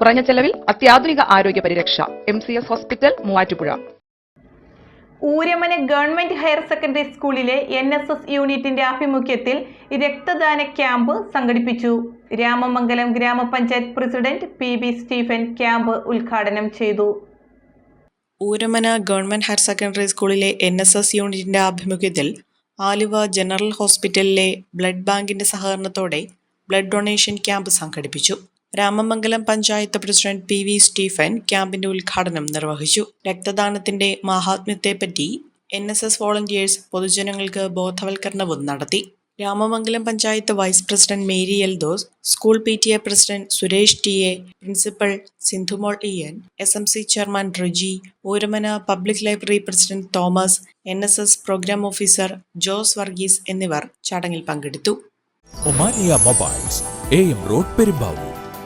കുറഞ്ഞ ചെലവിൽ അത്യാധുനിക ആരോഗ്യ പരിരക്ഷ. M C S hospital Muvattupuzha. Ooramana government higher secondary സ്കൂളിലെ എൻ എസ് എസ് യൂണിറ്റിന്റെ ആഭിമുഖ്യത്തിൽ രക്തദാന ക്യാമ്പ് സംഘടിപ്പിച്ചു. രാമമംഗലം ഗ്രാമപഞ്ചായത്ത് president P B Stephen camp ഉദ്ഘാടനം ചെയ്തു. ഊരമന ഗവൺമെന്റ് ഹയർ സെക്കൻഡറി സ്കൂളിലെ എൻ എസ് എസ് യൂണിറ്റിന്റെ ആഭിമുഖ്യത്തിൽ ആലുവ ജനറൽ ഹോസ്പിറ്റലിലെ ബ്ലഡ് ബാങ്കിന്റെ സഹകരണത്തോടെ ബ്ലഡ് ഡൊണേഷൻ ക്യാമ്പ് സംഘടിപ്പിച്ചു. Ramamangalam panchayat president P V Stephen ക്യാമ്പിന്റെ ഉദ്ഘാടനം നിർവഹിച്ചു. രക്തദാനത്തിന്റെ മഹാത്മ്യത്തെപ്പറ്റി എൻ എസ് എസ് വോളണ്ടിയേഴ്സ് പൊതുജനങ്ങൾക്ക് ബോധവൽക്കരണവും നടത്തി. Ramamangalam panchayat vice president Mary Eldhose school P T A president Suresh T A principal Sindhumol E N S M C chairman Riji Ooramana public library president Thomas N S S programme officer Jose Varghese എന്നിവർ ചടങ്ങിൽ പങ്കെടുത്തു. Mobiles M road Perumbavoor.